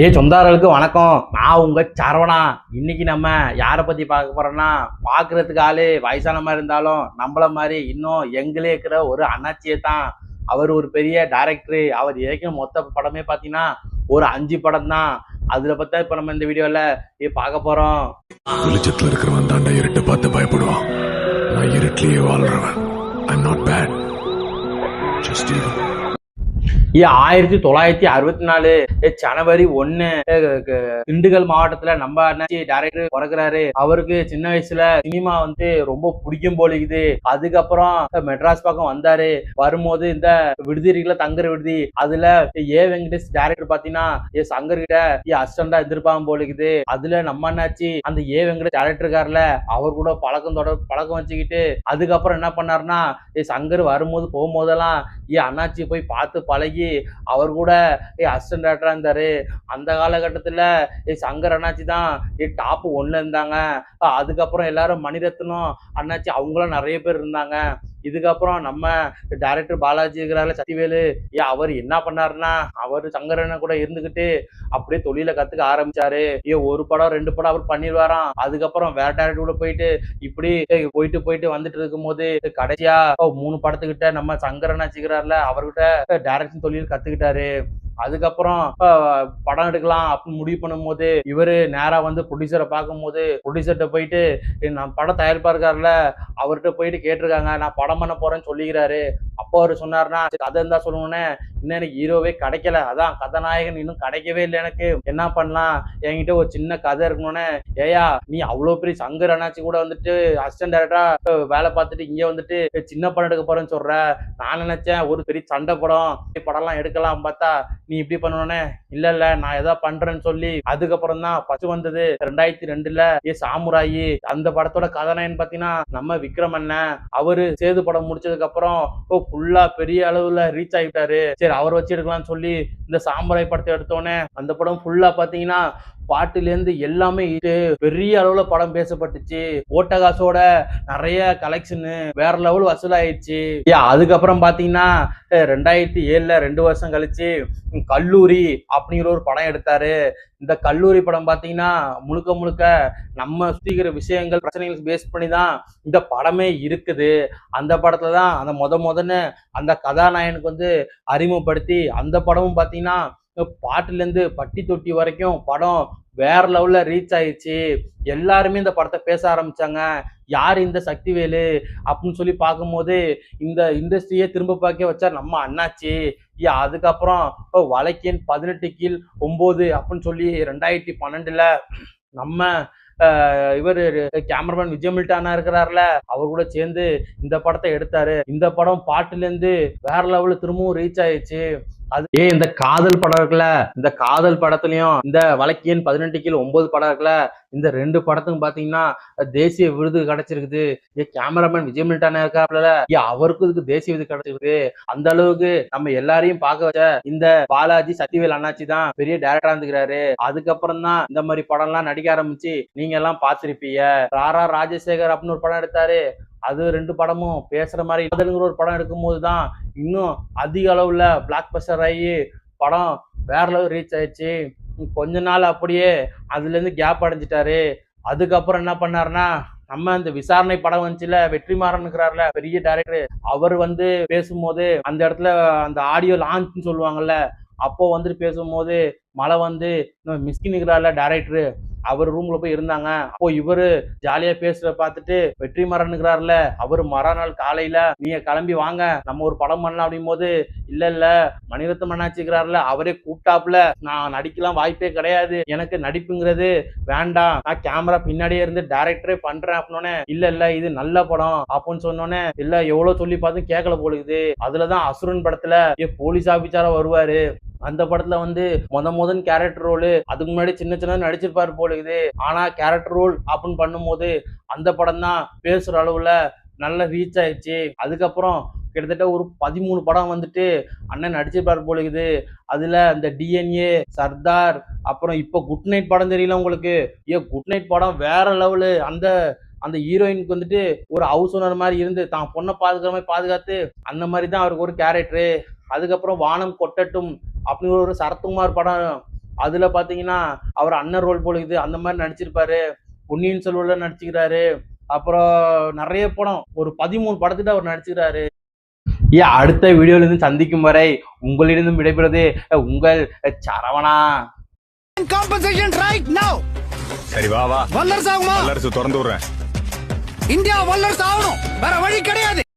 ஏ சொந்தாரர்களுக்கு வணக்கம். நான் உங்கள் சரவணா. இன்னைக்கு நம்ம யாரை பற்றி பார்க்க போறோம்னா பார்க்குறதுக்கு ஆள் வயசான மாதிரி இருந்தாலும் நம்மள மாதிரி இன்னும் எங்களே இருக்கிற ஒரு அண்ணாச்சியை தான். அவர் ஒரு பெரிய டைரக்டரு அவர் இயக்கின மொத்த படமே பார்த்தீங்கன்னா ஒரு அஞ்சு படம் தான். அதில் பார்த்தா இப்போ நம்ம இந்த வீடியோவில் ஏ பார்க்க போகிறோம் வெளிச்சத்தில் இருக்கிறவன் தாண்டா இருட்டை பார்த்து பயப்படுவான். நான் இருட்டிலேயே வாழ்கிறவன் I'm not bad just a ஆயிரத்தி தொள்ளாயிரத்தி அறுபத்தி நாலு ஏ ஜனவரி ஒன்னு திண்டுக்கல் மாவட்டத்துல நம்ம அண்ணாச்சி டைரக்டர் பிறகுறாரு அவருக்கு சின்ன வயசுல சினிமா வந்து ரொம்ப பிடிக்கும் போலிக்குது அதுக்கப்புறம் மெட்ராஸ் பக்கம் வந்தாரு. வரும்போது இந்த விடுதிகளை தங்குற விடுதி அதுல ஏ வெங்கடேஷ் டைரக்டர் பாத்தீங்கன்னா ஏ சங்கர் கிட்ட ஏ அசிஸ்டண்டா இருந்திருப்பாங்க போலிக்குது அதுல நம்ம அண்ணாச்சி அந்த ஏ வெங்கடேஷ் டைரக்டர் இருக்கார்ல அவர் கூட பழக்கம் தொடர் பழக்கம் வச்சுக்கிட்டு அதுக்கப்புறம் என்ன பண்ணாருன்னா ஏ சங்கர் வரும்போது போகும்போதெல்லாம் ஏ அண்ணாச்சி போய் பார்த்து பழகி அவர் கூட ஏ அசிஸ்டன்ட் டேரக்டரா இருந்தாரு. அந்த காலகட்டத்துல ஏ சங்கர் அண்ணாச்சி தான் ஏ டாப் ஒன்னு இருந்தாங்க. அதுக்கப்புறம் எல்லாரும் மணிரத்னம் அண்ணாச்சி அவங்களும் நிறைய பேர் இருந்தாங்க. இதுக்கப்புறம் நம்ம டைரக்டர் பாலாஜி இருக்கிறாரு சத்திவேலு ஏன் அவர் என்ன பண்ணாருன்னா அவர் சங்கரனை கூட இருந்துகிட்டு அப்படியே தொழில கத்துக்க ஆரம்பிச்சாரு. ஏ ஒரு படம் ரெண்டு படம் அவர் பண்ணிடுவாராம். அதுக்கப்புறம் வேற டேரக்டர் கூட போயிட்டு இப்படி போயிட்டு போயிட்டு வந்துட்டு இருக்கும்போது கடைசியா மூணு படத்துக்கிட்ட நம்ம சங்கரனாச்சிக்கிறார்ல அவர்கிட்ட டைரக்ஷன் தொழில் கத்துக்கிட்டாரு. அதுக்கப்புறம் படம் எடுக்கலாம் அப்படின்னு முடிவு பண்ணும்போது இவரு நேரா வந்து ப்ரொடியூசரை பார்க்கும்போது ப்ரொடியூசர்கிட்ட போயிட்டு நான் படம் தயாரிப்பா இருக்காருல்ல அவர்கிட்ட போயிட்டு கேட்டிருக்காங்க நான் படம் பண்ண போறேன்னு சொல்லிக்கிறாரு. அப்போ அவர் சொன்னாருன்னா கதை இருந்தா சொல்லுவோன்னே இன்னும் எனக்கு ஹீரோவே கிடைக்கல. அதான் கதாநாயகன் இன்னும் கிடைக்கவே இல்லை எனக்கு. என்ன பண்ணலாம்? என்கிட்ட ஒரு சின்ன கதை இருக்கணும்னே. ஏயா நீ அவ்வளோ பெரிய சங்கர் அண்ணாச்சி கூட வந்துட்டு அசிஸ்டன்ட் டேரக்டரா வேலை பார்த்துட்டு இங்கே வந்துட்டு சின்ன படம் எடுக்க போறேன்னு சொல்ற. நான் நினைச்சேன் ஒரு பெரிய சண்டை படம். படம்லாம் எடுக்கலாம் பார்த்தா நீ இப்படி பண்ணணும்னே. இல்ல இல்ல நான் ஏதோ பண்றேன்னு சொல்லி அதுக்கப்புறம் தான் பசு வந்தது. ரெண்டாயிரத்தி ரெண்டுல ஏ சாமுராயி. அந்த படத்தோட கதாநாயகன் பாத்தீங்கன்னா நம்ம விக்ரம் அண்ணன். அவரு சேது படம் முடிச்சதுக்கு அப்புறம் ஓ ஃபுல்லா பெரிய அளவுல ரீச் ஆகிட்டாரு. சரி அவர் வச்சு எடுக்கலாம்னு சொல்லி இந்த சாம்பராய் படத்தை எடுத்தோடனே அந்த படம் ஃபுல்லா பாத்தீங்கன்னா பாட்டுல இருந்து எல்லாமே பெரிய அளவுல படம் பேசப்பட்டுச்சு. ஓட்டகாசோட நிறைய கலெக்ஷனு வேற லெவல் வசூலாயிடுச்சு. ஏ அதுக்கப்புறம் பாத்தீங்கன்னா ரெண்டாயிரத்தி ஏழுல ரெண்டு வருஷம் கழிச்சு கல்லூரி அப்படிங்கிற ஒரு படம் எடுத்தாரு. இந்த கல்லூரி படம் பாத்தீங்கன்னா முழுக்க முழுக்க நம்ம சுத்திக்கிற விஷயங்கள் பிரச்சனைகள் பேஸ் பண்ணி தான் இந்த படமே இருக்குது. அந்த படத்துல தான் அந்த முத முதன்னு அந்த கதாநாயகனுக்கு வந்து அறிமுகப்படுத்தி அந்த படமும் பாத்தீங்கன்னா பாட்டுலேருந்து பட்டி தொட்டி வரைக்கும் படம் வேற லெவலில் ரீச் ஆயிடுச்சு. எல்லாருமே இந்த படத்தை பேச ஆரம்பிச்சாங்க. யார் இந்த சக்திவேலு அப்படின்னு சொல்லி பார்க்கும்போது இந்த இண்டஸ்ட்ரியே திரும்ப பார்க்க வச்சா நம்ம அண்ணாச்சி. ஏ, அதுக்கப்புறம் ஓ, பதினெட்டு கீழ் ஒம்பது அப்படின்னு சொல்லி ரெண்டாயிரத்தி பன்னெண்டுல நம்ம இவர் கேமராமேன் விஜய் மில்டானா இருக்கிறார்ல அவர் கூட சேர்ந்து இந்த படத்தை எடுத்தாரு. இந்த படம் பாட்டுலேருந்து வேற லெவலில் திரும்பவும் ரீச் ஆயிடுச்சு. அது ஏ இந்த காதல் படம் இருக்குல்ல? இந்த காதல் படத்துலயும் இந்த வழக்கியன் பதினெட்டு கீழ் ஒன்பது படம் இருக்குல்ல? இந்த ரெண்டு படத்துக்கும் பாத்தீங்கன்னா தேசிய விருது கிடைச்சிருக்குது. ஏ கேமராமேன் விஜய் மில்டானா இருக்காப்ல ஏ அவருக்கும் இதுக்கு தேசிய விருது கிடைச்சிருக்குது. அந்த அளவுக்கு நம்ம எல்லாரையும் பார்க்க வச்ச இந்த பாலாஜி சத்திவேல் அண்ணாச்சி தான் பெரிய டேரக்டரா இருந்துக்கிறாரு. அதுக்கப்புறம் தான் இந்த மாதிரி படம் எல்லாம் நடிக்க ஆரம்பிச்சு நீங்க எல்லாம் பாத்திருப்பீங்க ராரா ராஜசேகர் அப்படின்னு ஒரு படம் எடுத்தாரு. அது ரெண்டு படமும் பேசுகிற மாதிரி காதலுங்கிற ஒரு படம் எடுக்கும்போது தான் இன்னும் அதிக அளவில் பிளாக் பஸ்டர் ஆகி படம் வேற லெவல் ரீச் ஆயிடுச்சு. கொஞ்ச நாள் அப்படியே அதுலேருந்து கேப் அடைஞ்சிட்டாரு. அதுக்கப்புறம் என்ன பண்ணாருன்னா நம்ம இந்த விசாரணை படம் வந்துச்சுல வெற்றிமாறன் பெரிய டைரக்டர் அவர் வந்து பேசும்போது அந்த இடத்துல அந்த ஆடியோ லான்ச்னு சொல்லுவாங்கல்ல அப்போ வந்துட்டு பேசும்போது மழை வந்து மிஸ்கின் இருக்கிறார்ல டைரக்டர் அவர் ரூம்ல போய் இருந்தாங்க. அப்போ இவரு ஜாலியா பேசுற பார்த்துட்டு வெற்றி மரனுங்கிறாருல அவர் மறுநாள் காலையில நீங்க கிளம்பி வாங்க நம்ம ஒரு படம் பண்ணலாம் அப்படிங்கும் போது இல்ல இல்ல மணிரத்னம் மன்னாச்சிக்கிறாருல அவரே கூப்பிட்டாப்புல நான் நடிக்கலாம் வாய்ப்பே கிடையாது எனக்கு நடிப்புங்கிறது வேண்டாம் நான் கேமரா பின்னாடியே இருந்து டைரக்டரே பண்றேன் அப்படின்னோடனே இல்ல இல்ல இது நல்ல படம் அப்படின்னு சொன்னோன்னே இல்ல எவ்வளவு சொல்லி பார்த்து கேட்கல போலுது அதுலதான் அசுரன் படத்துல ஏ போலீஸ் ஆபீசரா வருவாரு அந்த படத்துல வந்து முத முதன் கேரக்டர் ரோலு அதுக்கு முன்னாடி சின்ன சின்ன நடிச்சிருப்பாரு போல இருக்குது. ஆனா கேரக்டர் ரோல் அப்படின்னு பண்ணும்போது அந்த படம் தான் பேசுற அளவுல நல்ல ரீச் ஆயிடுச்சு. அதுக்கப்புறம் கிட்டத்தட்ட ஒரு பதிமூணு படம் வந்துட்டு அண்ணன் நடிச்சிருப்பாரு போல இருக்குது. அதுல அந்த டிஎன்ஏ சர்தார் அப்புறம் இப்போ குட் நைட் படம் தெரியல உங்களுக்கு? ஏ குட் நைட் படம் வேற லெவலு அந்த அந்த ஹீரோயினுக்கு வந்துட்டு ஒரு ஹவுஸ் ஓனர் மாதிரி இருந்து தான் பொண்ணை பாதுகாக்கிற மாதிரி பாதுகாத்து அந்த மாதிரி தான் அவருக்கு ஒரு கேரக்டரு அதுக்கப்புறம் வானம் கொட்டட்டும் அப்படிங்கிற ஒரு சரத்குமார் படம் அதுல பாத்தீங்கன்னா அவர் அண்ணன் ரோல் போல இது அந்த மாதிரி நடிச்சிருப்பாரு. பொன்னியின் செல்வன்ல நடிச்சுக்கிறாரு. அப்புறம் நிறைய படம் ஒரு பதிமூணு படத்துக்கு அவர் நடிச்சுக்கிறாரு. ஏன் அடுத்த வீடியோல இருந்து சந்திக்கும் வரை உங்களிடம் விடைபெறுவது உங்கள் சரவணா. காம்பன்சேஷன் ரைட் நவ சரி வா வா. வல்லரசு ஆகுமா? வல்லரசு திறந்து விடுறேன். இந்தியா வல்லரசு ஆகணும். வேற வழி கிடையாது.